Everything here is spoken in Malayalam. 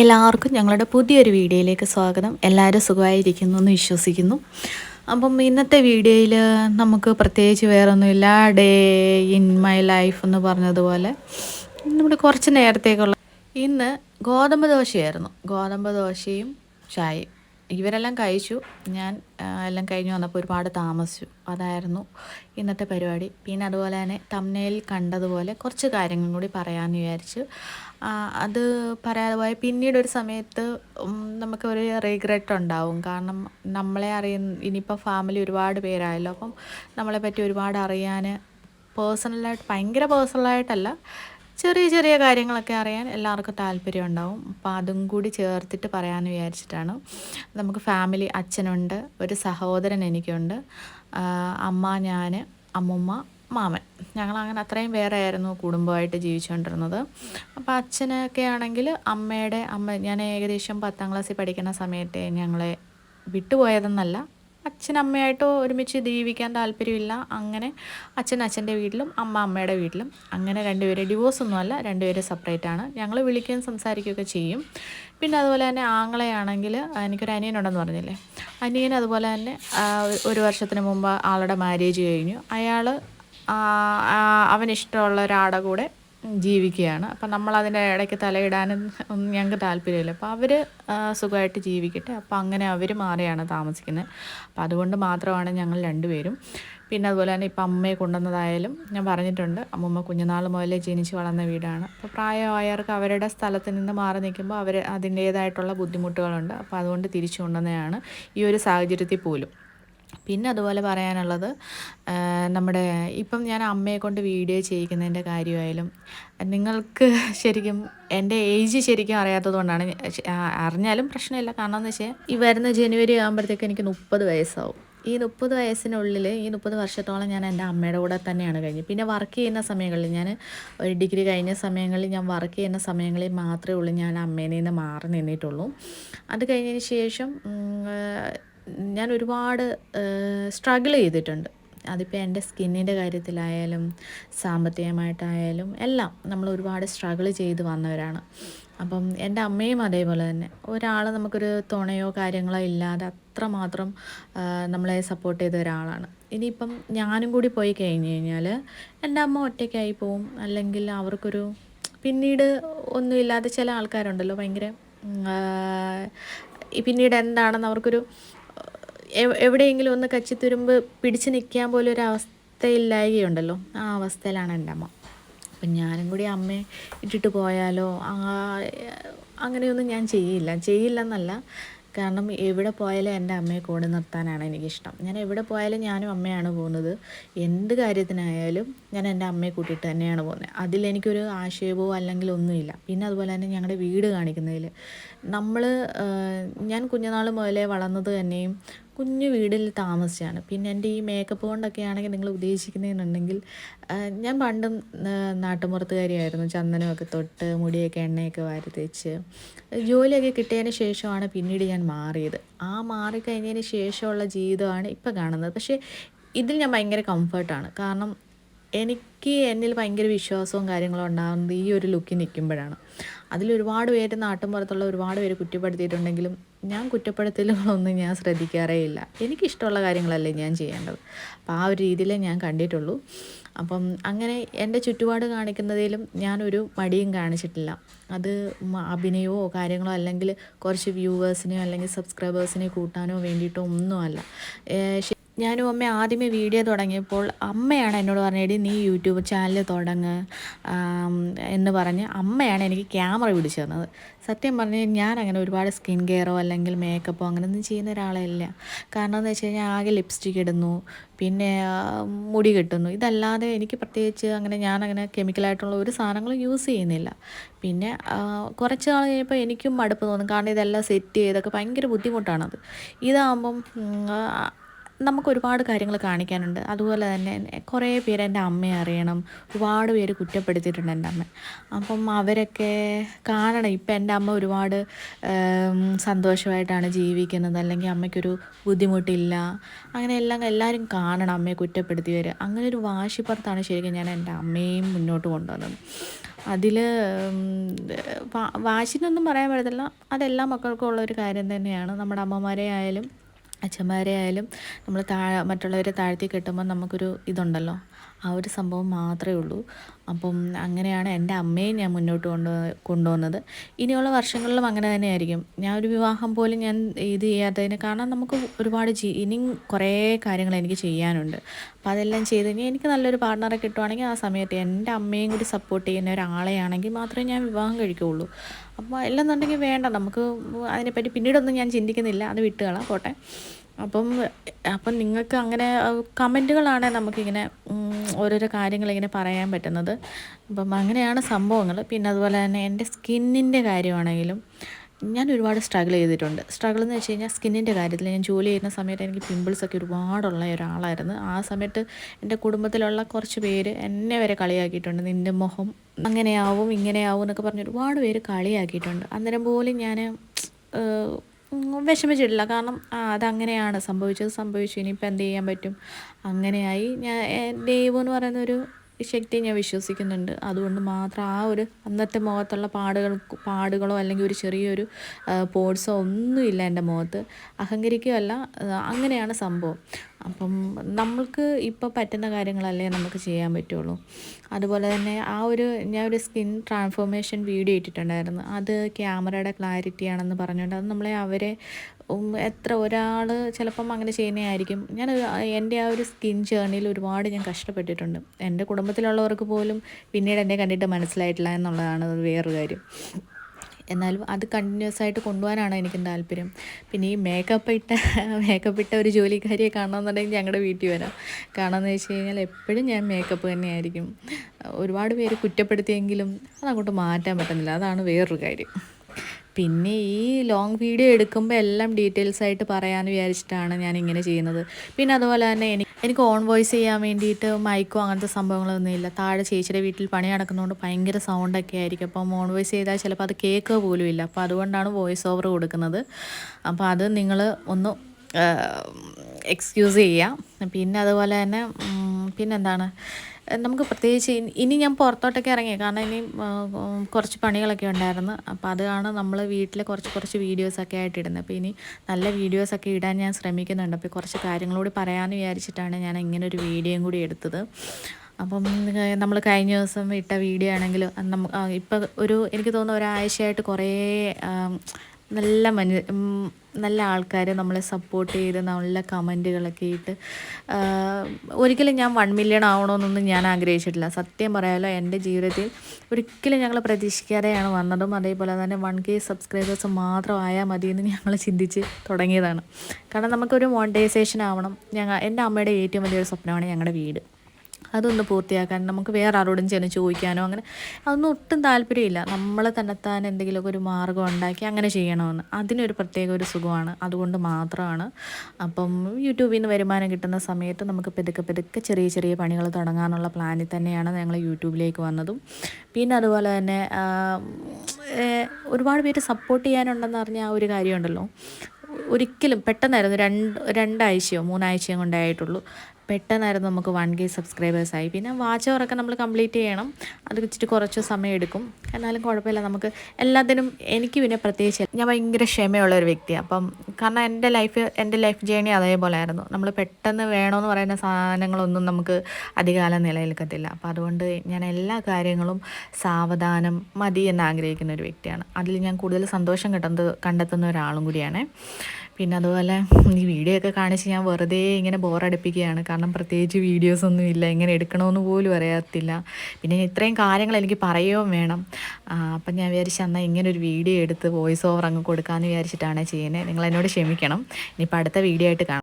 എല്ലാവർക്കും ഞങ്ങളുടെ പുതിയൊരു വീഡിയോയിലേക്ക് സ്വാഗതം. എല്ലാവരും സുഖമായിരിക്കുന്നു എന്ന് വിശ്വസിക്കുന്നു. അപ്പം ഇന്നത്തെ വീഡിയോയിൽ നമുക്ക് പ്രത്യേകിച്ച് വേറൊന്നുമില്ല. ഡേ ഇൻ മൈ ലൈഫ് എന്ന് പറഞ്ഞതുപോലെ നമ്മുടെ കുറച്ച് നേരത്തേക്കുള്ള ഇന്ന് ഗോതമ്പ് ദോശയായിരുന്നു. ഗോതമ്പ് ദോശയും ചായയും. ഇവരെല്ലാം കഴിച്ചു. ഞാൻ എല്ലാം കഴിഞ്ഞ് വന്നപ്പോൾ ഒരുപാട് താമസിച്ചു. അതായിരുന്നു ഇന്നത്തെ പരിപാടി. പിന്നെ അതുപോലെ തന്നെ തമ്മനയിൽ കണ്ടതുപോലെ കുറച്ച് കാര്യങ്ങൾ കൂടി പറയാമെന്ന് വിചാരിച്ചു. അത് പറയാതെ പോയ പിന്നീട് ഒരു സമയത്ത് നമുക്ക് ഒരു റിഗ്രറ്റ് ഉണ്ടാവും. കാരണം നമ്മളെ അറിയുന്ന ഇനിയിപ്പോൾ ഫാമിലി ഒരുപാട് പേരായല്ലോ. അപ്പം നമ്മളെ പറ്റി ഒരുപാട് അറിയാൻ പേഴ്സണലായിട്ട് ഭയങ്കര പേഴ്സണലായിട്ടല്ല ചെറിയ ചെറിയ കാര്യങ്ങളൊക്കെ അറിയാൻ എല്ലാവർക്കും താല്പര്യം ഉണ്ടാവും അപ്പോൾ അതും കൂടി ചേർത്തിട്ട് പറയാമെന്ന് വിചാരിച്ചിട്ടാണ്. നമുക്ക് ഫാമിലി അച്ഛനുണ്ട് ഒരു സഹോദരൻ എനിക്കുണ്ട് അമ്മ ഞാൻ അമ്മുമ്മ മാമൻ. ഞങ്ങൾ അങ്ങനെ അത്രയും പേരെ ആയിരുന്നു കുടുംബമായിട്ട് ജീവിച്ചുകൊണ്ടിരുന്നത്. അപ്പോൾ അച്ഛനൊക്കെ ആണെങ്കിൽ അമ്മയുടെ അമ്മ ഞാൻ ഏകദേശം പത്താം ക്ലാസ്സിൽ പഠിക്കുന്ന സമയത്തെ ഞങ്ങളെ വിട്ടുപോയതെന്നല്ല അച്ഛൻ അമ്മയായിട്ട് ഒരുമിച്ച് ജീവിക്കാൻ താല്പര്യമില്ല. അങ്ങനെ അച്ഛൻ അച്ഛന്റെ വീട്ടിലും അമ്മ അമ്മയുടെ വീട്ടിലും. അങ്ങനെ രണ്ടുപേരെ ഡിവോഴ്സ് ഒന്നുമല്ല രണ്ടുപേരെ സെപ്പറേറ്റ് ആണ്. ഞങ്ങൾ വിളിക്കുകയും സംസാരിക്കുകയൊക്കെ ചെയ്യും. പിന്നെ അതുപോലെ തന്നെ ആങ്ങളെയാണെങ്കിൽ എനിക്കൊരു അനിയനുണ്ടെന്ന് പറഞ്ഞില്ലേ? അനിയൻ അതുപോലെ തന്നെ ഒരു വർഷത്തിന് മുമ്പ് ആളുടെ മാരേജ് കഴിഞ്ഞു. അയാൾ അവനിഷ്ടമുള്ള ഒരാളുടെ കൂടെ ജീവിക്കുകയാണ്. അപ്പം നമ്മൾ അതിന്റെ ഇടയ്ക്ക് തലയിടാനും ഒന്നും ഞങ്ങൾക്ക് താല്പര്യമില്ല. അപ്പോൾ അവർ സുഖമായിട്ട് ജീവിക്കട്ടെ. അപ്പോൾ അങ്ങനെ അവർ മാറിയാണ് താമസിക്കുന്നത് അപ്പം അതുകൊണ്ട് മാത്രമാണ് ഞങ്ങൾ രണ്ടുപേരും. പിന്നെ അതുപോലെ തന്നെ ഇപ്പം അമ്മയെ കൊണ്ടുവന്നതായാലും ഞാൻ പറഞ്ഞിട്ടുണ്ട്. അമ്മമ്മ കുഞ്ഞുനാൾ മുതലേ ജനിച്ച് വളർന്ന വീടാണ്. അപ്പോൾ പ്രായമായവർക്ക് അവരുടെ സ്ഥലത്ത് നിന്ന് മാറി നിൽക്കുമ്പോൾ അവർ അതിന്റേതായിട്ടുള്ള ബുദ്ധിമുട്ടുകളുണ്ട്. അപ്പോൾ അതുകൊണ്ട് തിരിച്ചു കൊണ്ടുവന്നതാണ് ഈ ഒരു സാഹചര്യത്തിൽ പോലും. പിന്നെ അതുപോലെ പറയാനുള്ളത് നമ്മുടെ ഇപ്പം ഞാൻ അമ്മയെ കൊണ്ട് വീഡിയോ ചെയ്യിക്കുന്നതിന്റെ കാര്യമായാലും നിങ്ങൾക്ക് ശരിക്കും എന്റെ ഏജ് ശരിക്കും അറിയാത്തത് കൊണ്ടാണ് അറിഞ്ഞാലും പ്രശ്നമില്ല. കാരണം എന്ന് വെച്ചാൽ ഈ വരുന്ന ജനുവരി ആകുമ്പോഴത്തേക്ക് എനിക്ക് മുപ്പത് വയസ്സാവും. ഈ മുപ്പത് വയസ്സിനുള്ളിൽ ഈ മുപ്പത് വർഷത്തോളം ഞാൻ എന്റെ അമ്മയുടെ കൂടെ തന്നെയാണ് കഴിഞ്ഞത്. പിന്നെ വർക്ക് ചെയ്യുന്ന സമയങ്ങളിൽ ഞാൻ ഒരു ഡിഗ്രി കഴിഞ്ഞ സമയങ്ങളിൽ ഞാൻ വർക്ക് ചെയ്യുന്ന സമയങ്ങളിൽ മാത്രമേ ഉള്ളൂ ഞാൻ അമ്മേനെ നിന്ന് മാറി നിന്നിട്ടുള്ളൂ. അത് കഴിഞ്ഞതിന് ശേഷം ഞാൻ ഒരുപാട് സ്ട്രഗിൾ ചെയ്തിട്ടുണ്ട്. അതിപ്പോൾ എന്റെ സ്കിന്നിന്റെ കാര്യത്തിലായാലും സാമ്പത്തികമായിട്ടായാലും എല്ലാം നമ്മൾ ഒരുപാട് സ്ട്രഗിൾ ചെയ്ത് വന്നവരാണ്. അപ്പം എന്റെ അമ്മയും അതേപോലെ തന്നെ. ഒരാൾ നമുക്കൊരു തുണയോ കാര്യങ്ങളോ ഇല്ലാതെ അത്രമാത്രം നമ്മളെ സപ്പോർട്ട് ചെയ്ത ഒരാളാണ്. ഇനിയിപ്പം ഞാനും കൂടി പോയി കഴിഞ്ഞ് കഴിഞ്ഞാൽ എന്റെ അമ്മ ഒറ്റയ്ക്കായി പോവും. അല്ലെങ്കിൽ അവർക്കൊരു പിന്നീട് ഒന്നുമില്ലാതെ ചില ആൾക്കാരുണ്ടല്ലോ. ഭയങ്കര പിന്നീട് എന്താണെന്ന് അവർക്കൊരു എവിടെയെങ്കിലും ഒന്ന് കച്ചിത്തുരുമ്പ് പിടിച്ച് നിൽക്കാൻ പോലും ഒരു അവസ്ഥയില്ലായകയുണ്ടല്ലോ. ആ അവസ്ഥയിലാണ് എന്റെ അമ്മ. അപ്പം ഞാനും കൂടി അമ്മയെ ഇട്ടിട്ട് പോയാലോ? അങ്ങനെയൊന്നും ഞാൻ ചെയ്യില്ല. ചെയ്യില്ലെന്നല്ല. കാരണം എവിടെ പോയാലും എന്റെ അമ്മയെ കൂടെ നിർത്താനാണ് എനിക്കിഷ്ടം. ഞാൻ എവിടെ പോയാലും ഞാനും അമ്മയാണ് പോകുന്നത്. എന്ത് കാര്യത്തിനായാലും ഞാൻ എന്റെ അമ്മയെ കൂട്ടിയിട്ട് തന്നെയാണ് പോകുന്നത്. അതിലെനിക്കൊരു ആക്ഷേപമോ അല്ലെങ്കിൽ ഒന്നുമില്ല. പിന്നെ അതുപോലെ തന്നെ ഞങ്ങളുടെ വീട് കാണിക്കുന്നതിൽ. നമ്മൾ ഞാൻ കുഞ്ഞുനാൾ മുതലേ വളർന്നത് തന്നെയും കുഞ്ഞു വീടിൽ താമസിച്ചാണ്. പിന്നെ എന്റെ ഈ മേക്കപ്പ് കൊണ്ടൊക്കെ ആണെങ്കിൽ നിങ്ങൾ ഉദ്ദേശിക്കുന്നതെന്നുണ്ടെങ്കിൽ ഞാൻ പണ്ടും നാട്ടുമ്പുറത്തുകാരിയായിരുന്നു. ചന്ദനമൊക്കെ തൊട്ട് മുടിയൊക്കെ എണ്ണയൊക്കെ വാരി തേച്ച്. ജോലിയൊക്കെ കിട്ടിയതിന് ശേഷമാണ് പിന്നീട് ഞാൻ മാറിയത്. ആ മാറിക്കഴിഞ്ഞതിന് ശേഷമുള്ള ജീവിതമാണ് ഇപ്പോൾ കാണുന്നത്. പക്ഷേ ഇതിൽ ഞാൻ ഭയങ്കര കംഫർട്ടാണ് കാരണം എനിക്ക് എന്നിൽ ഭയങ്കര വിശ്വാസവും കാര്യങ്ങളും ഉണ്ടാകുന്നത് ഈ ഒരു ലുക്കിൽ നിൽക്കുമ്പോഴാണ്. അതിൽ ഒരുപാട് പേര് നാട്ടിൻപുറത്തുള്ള ഒരുപാട് പേര് കുറ്റപ്പെടുത്തിയിട്ടുണ്ടെങ്കിലും ഞാൻ കുറ്റപ്പെടുത്തലുകളൊന്നും ഞാൻ ശ്രദ്ധിക്കാറേ ഇല്ല. എനിക്കിഷ്ടമുള്ള കാര്യങ്ങളല്ലേ ഞാൻ ചെയ്യേണ്ടത്. അപ്പോൾ ആ ഒരു രീതിയിലേ ഞാൻ കണ്ടിട്ടുള്ളൂ. അപ്പം അങ്ങനെ എന്റെ ചുറ്റുപാട് കാണിക്കുന്നതിലും ഞാനൊരു മടിയും കാണിച്ചിട്ടില്ല. അത് അഭിനയമോ കാര്യങ്ങളോ അല്ലെങ്കിൽ കുറച്ച് വ്യൂവേഴ്സിനെയോ അല്ലെങ്കിൽ സബ്സ്ക്രൈബേഴ്സിനെ കൂട്ടാനോ വേണ്ടിയിട്ടോ ഒന്നുമല്ല ഞാനും അമ്മ ആദ്യമേ വീഡിയോ തുടങ്ങിയപ്പോൾ അമ്മയാണ് എന്നോട് പറഞ്ഞത് നീ യൂട്യൂബ് ചാനൽ തുടങ്ങ്. എന്ന് പറഞ്ഞ് അമ്മയാണ് എനിക്ക് ക്യാമറ പിടിച്ചു തന്നത്. സത്യം പറഞ്ഞ് ഞാൻ അങ്ങനെ ഒരുപാട് സ്കിൻ കെയറോ അല്ലെങ്കിൽ മേക്കപ്പോ അങ്ങനെയൊന്നും ചെയ്യുന്ന ഒരാളല്ല. കാരണം എന്ന് വെച്ച് കഴിഞ്ഞാൽ ആകെ ലിപ്സ്റ്റിക് ഇടുന്നു പിന്നെ മുടി കെട്ടുന്നു. ഇതല്ലാതെ എനിക്ക് പ്രത്യേകിച്ച് അങ്ങനെ ഞാൻ അങ്ങനെ കെമിക്കലായിട്ടുള്ള ഒരു സാധനങ്ങളും യൂസ് ചെയ്യുന്നില്ല. പിന്നെ കുറച്ച് നാൾ കഴിയുമ്പോൾ എനിക്കും മടുപ്പ് തോന്നും. കാരണം ഇതെല്ലാം സെറ്റ് ചെയ്തൊക്കെ ഭയങ്കര ബുദ്ധിമുട്ടാണത്. ഇതാകുമ്പം നമുക്ക് ഒരുപാട് കാര്യങ്ങൾ കാണിക്കാനുണ്ട്. അതുപോലെ തന്നെ കുറേ പേര് എന്റെ അമ്മയെ അറിയണം. ഒരുപാട് പേര് കുറ്റപ്പെടുത്തിയിട്ടുണ്ട് എന്റെ അമ്മ. അപ്പം അവരൊക്കെ കാണണം ഇപ്പം എന്റെ അമ്മ ഒരുപാട് സന്തോഷമായിട്ടാണ് ജീവിക്കുന്നത്. അല്ലെങ്കിൽ അമ്മയ്ക്കൊരു ബുദ്ധിമുട്ടില്ല. അങ്ങനെ എല്ലാം എല്ലാവരും കാണണം അമ്മയെ കുറ്റപ്പെടുത്തി കുറ്റപ്പെടുത്തിയവർ അങ്ങനെ ഒരു വാശിപ്പുറത്താണ് ശരിക്കും ഞാൻ എന്റെ അമ്മയെയും മുന്നോട്ട് കൊണ്ടുവന്നത്. അതിൽ വാശിനൊന്നും പറയാൻ പറ്റത്തില്ല. അതെല്ലാ മക്കൾക്കും ഉള്ള ഒരു കാര്യം തന്നെയാണ്. നമ്മുടെ അമ്മമാരെ ആയാലും അച്ഛന്മാരെ ആയാലും നമ്മൾ താഴെ മറ്റുള്ളവരെ താഴ്ത്തി കെട്ടുമ്പോൾ നമുക്കൊരു ഇതുണ്ടല്ലോ. ആ ഒരു സംഭവം മാത്രമേ ഉള്ളൂ. അപ്പം അങ്ങനെയാണ് എന്റെ അമ്മയെ ഞാൻ മുന്നോട്ട് കൊണ്ട് കൊണ്ടുവന്നത്. ഇനിയുള്ള വർഷങ്ങളിലും അങ്ങനെ തന്നെയായിരിക്കും. ഞാൻ ഒരു വിവാഹം പോലും ഞാൻ ഇത് ചെയ്യാത്തതിന് കാരണം നമുക്ക് ഒരുപാട് ജീ ഇനിയും കുറേ കാര്യങ്ങൾ എനിക്ക് ചെയ്യാനുണ്ട്. അപ്പോൾ അതെല്ലാം ചെയ്ത് കഴിഞ്ഞാൽ എനിക്ക് നല്ലൊരു പാർട്ട്ണറെ കിട്ടുവാണെങ്കിൽ ആ സമയത്ത് എന്റെ അമ്മയും കൂടി സപ്പോർട്ട് ചെയ്യുന്ന ഒരാളെയാണെങ്കിൽ മാത്രമേ ഞാൻ വിവാഹം കഴിക്കുകയുള്ളൂ. അപ്പോൾ അല്ലെന്നുണ്ടെങ്കിൽ വേണ്ട. നമുക്ക് അതിനെപ്പറ്റി പിന്നീടൊന്നും ഞാൻ ചിന്തിക്കുന്നില്ല. അത് വിട്ടുകളാം പോട്ടെ. അപ്പം അപ്പം നിങ്ങൾക്ക് അങ്ങനെ കമന്റുകളാണ് നമുക്കിങ്ങനെ ഓരോരോ കാര്യങ്ങളിങ്ങനെ പറയാൻ പറ്റുന്നത്. അപ്പം അങ്ങനെയാണ് സംഭവങ്ങൾ. പിന്നെ അതുപോലെ തന്നെ എന്റെ സ്കിന്നിന്റെ കാര്യമാണെങ്കിലും ഞാൻ ഒരുപാട് സ്ട്രഗിൾ ചെയ്തിട്ടുണ്ട്. സ്ട്രഗിൾ എന്ന് വെച്ച് കഴിഞ്ഞാൽ സ്കിന്നിന്റെ കാര്യത്തിൽ ഞാൻ ജോലി ചെയ്യുന്ന സമയത്ത് എനിക്ക് പിമ്പിൾസൊക്കെ ഒരുപാടുള്ള ഒരാളായിരുന്നു. ആ സമയത്ത് എന്റെ കുടുംബത്തിലുള്ള കുറച്ച് പേര് എന്നെ വരെ കളിയാക്കിയിട്ടുണ്ട്. നിന്റെ മുഖം അങ്ങനെയാവും ഇങ്ങനെയാവും എന്നൊക്കെ പറഞ്ഞ് ഒരുപാട് പേര് കളിയാക്കിയിട്ടുണ്ട്. അന്നേരം പോലും ഞാൻ വിഷമിച്ചിട്ടില്ല. കാരണം അതങ്ങനെയാണ് സംഭവിച്ചത്. സംഭവിച്ചു. ഇനിയിപ്പോൾ എന്ത് ചെയ്യാൻ പറ്റും? അങ്ങനെയായി. ഞാൻ ദൈവം എന്ന് പറയുന്ന ഒരു ശക്തി ഞാൻ വിശ്വസിക്കുന്നുണ്ട്. അതുകൊണ്ട് മാത്രം ആ ഒരു അന്നത്തെ മുഖത്തുള്ള പാടുകൾ പാടുകളോ അല്ലെങ്കിൽ ഒരു ചെറിയൊരു പോഡ്സോ ഒന്നുമില്ല എന്റെ മുഖത്ത്. അഹങ്കരിക്കുകയല്ല അങ്ങനെയാണ് സംഭവം. അപ്പം നമ്മൾക്ക് ഇപ്പോൾ പറ്റുന്ന കാര്യങ്ങളല്ലേ നമുക്ക് ചെയ്യാൻ പറ്റുള്ളൂ. അതുപോലെ തന്നെ ആ ഒരു ഞാൻ ഒരു സ്കിൻ ട്രാൻസ്ഫോർമേഷൻ വീഡിയോ ഇട്ടിട്ടുണ്ടായിരുന്നു. അത് ക്യാമറയുടെ ക്ലാരിറ്റി ആണെന്ന് പറഞ്ഞുകൊണ്ട് അത് നമ്മളെ അവരെ എത്ര ഒരാൾ ചിലപ്പം അങ്ങനെ ചെയ്യുന്നതായിരിക്കും. ഞാൻ എന്റെ ആ ഒരു സ്കിൻ ജേർണിയിൽ ഒരുപാട് ഞാൻ കഷ്ടപ്പെട്ടിട്ടുണ്ട്. എന്റെ കുടുംബത്തിലുള്ളവർക്ക് പോലും പിന്നീട് എന്നെ കണ്ടിട്ട് മനസ്സിലായിട്ടില്ല എന്നുള്ളതാണ് വേറൊരു കാര്യം. എന്നാലും അത് കണ്ടിന്യൂസ് ആയിട്ട് കൊണ്ടുപോകാനാണ് എനിക്കും താല്പര്യം. പിന്നെ ഈ മേക്കപ്പ് ഇട്ട മേക്കപ്പ് ഇട്ട ഒരു ജോലിക്കാരിയെ കാണണമെന്നുണ്ടെങ്കിൽ ഞങ്ങളുടെ വീട്ടിൽ വരാം. എന്ന് വെച്ച് കഴിഞ്ഞാൽ എപ്പോഴും ഞാൻ മേക്കപ്പ് തന്നെയായിരിക്കും. ഒരുപാട് പേര് കുറ്റപ്പെടുത്തിയെങ്കിലും അതങ്ങോട്ട് മാറ്റാൻ പറ്റുന്നില്ല. അതാണ് വേറൊരു കാര്യം. പിന്നെ ഈ ലോങ് വീഡിയോ എടുക്കുമ്പോൾ എല്ലാം ഡീറ്റെയിൽസ് ആയിട്ട് പറയാമെന്ന് വിചാരിച്ചിട്ടാണ് ഞാൻ ഇങ്ങനെ ചെയ്യുന്നത്. പിന്നെ അതുപോലെ തന്നെ എനിക്ക് എനിക്ക് ഓൺ വോയിസ് ചെയ്യാൻ വേണ്ടിയിട്ട് മൈക്കോ അങ്ങനത്തെ സംഭവങ്ങളൊന്നും ഇല്ല. താഴെ ചേച്ചിയുടെ വീട്ടിൽ പണി നടക്കുന്നതുകൊണ്ട് ഭയങ്കര സൗണ്ടൊക്കെ ആയിരിക്കും. അപ്പം ഓൺ വോയിസ് ചെയ്താൽ ചിലപ്പോൾ അത് കേൾക്കുക പോലും ഇല്ല. അപ്പോൾ അതുകൊണ്ടാണ് വോയിസ് ഓവർ കൊടുക്കുന്നത്. അപ്പോൾ അത് നിങ്ങൾ ഒന്ന് എക്സ്ക്യൂസ് ചെയ്യുക പിന്നെ അതുപോലെ തന്നെ പിന്നെന്താണ്? നമുക്ക് പ്രത്യേകിച്ച് ഇനി ഞാൻ പുറത്തോട്ടൊക്കെ ഇറങ്ങി. കാരണം ഇനി കുറച്ച് പണികളൊക്കെ ഉണ്ടായിരുന്നു. അപ്പോൾ അതാണ് നമ്മൾ വീട്ടിൽ കുറച്ച് കുറച്ച് വീഡിയോസൊക്കെ ആയിട്ട് ഇടുന്നത് അപ്പോൾ ഇനി നല്ല വീഡിയോസൊക്കെ ഇടാൻ ഞാൻ ശ്രമിക്കുന്നുണ്ട്. അപ്പോൾ കുറച്ച് കാര്യങ്ങളോട് പറയാമെന്ന് വിചാരിച്ചിട്ടാണ് ഞാൻ ഇങ്ങനെ ഒരു വീഡിയോയും കൂടി എടുത്തത്. അപ്പം നമ്മൾ കഴിഞ്ഞ ദിവസം ഇട്ട വീഡിയോ ആണെങ്കിൽ നമുക്ക് ഇപ്പം ഒരു എനിക്ക് തോന്നുന്നു ഒരാഴ്ചയായിട്ട് കുറേ നല്ല മനു നല്ല ആൾക്കാർ നമ്മളെ സപ്പോർട്ട് ചെയ്ത് നല്ല കമന്റുകളൊക്കെ ഇട്ട് ഒരിക്കലും ഞാൻ വൺ മില്യൺ ആവണമെന്നൊന്നും ഞാൻ ആഗ്രഹിച്ചിട്ടില്ല. സത്യം പറയാലോ എന്റെ ജീവിതത്തിൽ ഒരിക്കലും ഞങ്ങൾ പ്രതീക്ഷിക്കാതെയാണ് വന്നതും അതേപോലെ തന്നെ വൺ കെ സബ്സ്ക്രൈബേഴ്സ് മാത്രം ആയാൽ എന്ന് ഞങ്ങൾ ചിന്തിച്ച് തുടങ്ങിയതാണ്. കാരണം നമുക്കൊരു മോണിറ്റൈസേഷൻ ആവണം. ഞങ്ങൾ എന്റെ അമ്മയുടെ ഏറ്റവും വലിയൊരു സ്വപ്നമാണ് ഞങ്ങളുടെ വീട്. അതൊന്ന് പൂർത്തിയാക്കാൻ നമുക്ക് വേറെ ആരോടും ചെന്ന് ചോദിക്കാനോ അങ്ങനെ അതൊന്നും ഒട്ടും താല്പര്യമില്ല. നമ്മളെ തന്നെത്താൻ എന്തെങ്കിലുമൊക്കെ ഒരു മാർഗം ഉണ്ടാക്കി അങ്ങനെ ചെയ്യണമെന്ന്. അതിനൊരു പ്രത്യേക ഒരു സുഖമാണ്. അതുകൊണ്ട് മാത്രമാണ്. അപ്പം യൂട്യൂബിൽ നിന്ന് വരുമാനം കിട്ടുന്ന സമയത്ത് നമുക്ക് പെതുക്കെ പെതുക്കെ ചെറിയ ചെറിയ പണികൾ തുടങ്ങാനുള്ള പ്ലാനിൽ തന്നെയാണ് ഞങ്ങൾ യൂട്യൂബിലേക്ക് വന്നതും. പിന്നെ അതുപോലെ തന്നെ ഒരുപാട് പേര് സപ്പോർട്ട് ചെയ്യാനുണ്ടെന്ന് പറഞ്ഞ ആ ഒരു കാര്യമുണ്ടല്ലോ. ഒരിക്കലും പെട്ടെന്നായിരുന്നു രണ്ട് രണ്ടാഴ്ചയോ മൂന്നാഴ്ചയോ കൊണ്ടേ ആയിട്ടുള്ളൂ. പെട്ടെന്നായിരുന്നു നമുക്ക് വൺ കെ സബ്സ്ക്രൈബേഴ്സായി. പിന്നെ വാച്ച് അവറൊക്കെ നമ്മൾ കംപ്ലീറ്റ് ചെയ്യണം. അത് വെച്ചിട്ട് കുറച്ച് സമയം എടുക്കും. എന്നാലും കുഴപ്പമില്ല നമുക്ക് എല്ലാത്തിനും എനിക്ക് പിന്നെ പ്രത്യേകിച്ച് ഞാൻ ഭയങ്കര ക്ഷമയുള്ള ഒരു വ്യക്തിയാണ്. അപ്പം കാരണം എന്റെ ലൈഫ് എന്റെ ലൈഫ് ജേണി അതേപോലെ ആയിരുന്നു നമ്മൾ പെട്ടെന്ന് വേണമെന്ന് പറയുന്ന സാധനങ്ങളൊന്നും നമുക്ക് അധികകാലം നിലനിൽക്കത്തില്ല അപ്പോൾ അതുകൊണ്ട് ഞാൻ എല്ലാ കാര്യങ്ങളും സാവധാനം മതി എന്ന് ആഗ്രഹിക്കുന്ന ഒരു വ്യക്തിയാണ്. അതിൽ ഞാൻ കൂടുതൽ സന്തോഷം കിട്ടുന്നത് കണ്ടെത്തുന്ന ഒരാളും കൂടിയാണ്. പിന്നെ അതുപോലെ ഈ വീഡിയോ ഒക്കെ കാണിച്ച് ഞാൻ വെറുതെ ഇങ്ങനെ ബോറടിപ്പിക്കുകയാണ്. കാരണം പ്രത്യേകിച്ച് വീഡിയോസൊന്നും ഇല്ല. ഇങ്ങനെ എടുക്കണമെന്ന് പോലും അറിയത്തില്ല. പിന്നെ ഇത്രയും കാര്യങ്ങൾ എനിക്ക് പറയുകയും വേണം. അപ്പം ഞാൻ വിചാരിച്ചു എന്നാൽ ഇങ്ങനെ ഒരു വീഡിയോ എടുത്ത് വോയിസ് ഓവർ അങ്ങ് കൊടുക്കാമെന്ന് വിചാരിച്ചിട്ടാണ് ചെയ്യുന്നത്. നിങ്ങൾ എന്നോട് ക്ഷമിക്കണം. ഇനിയിപ്പോൾ അടുത്ത വീഡിയോ ആയിട്ട് കാണാം.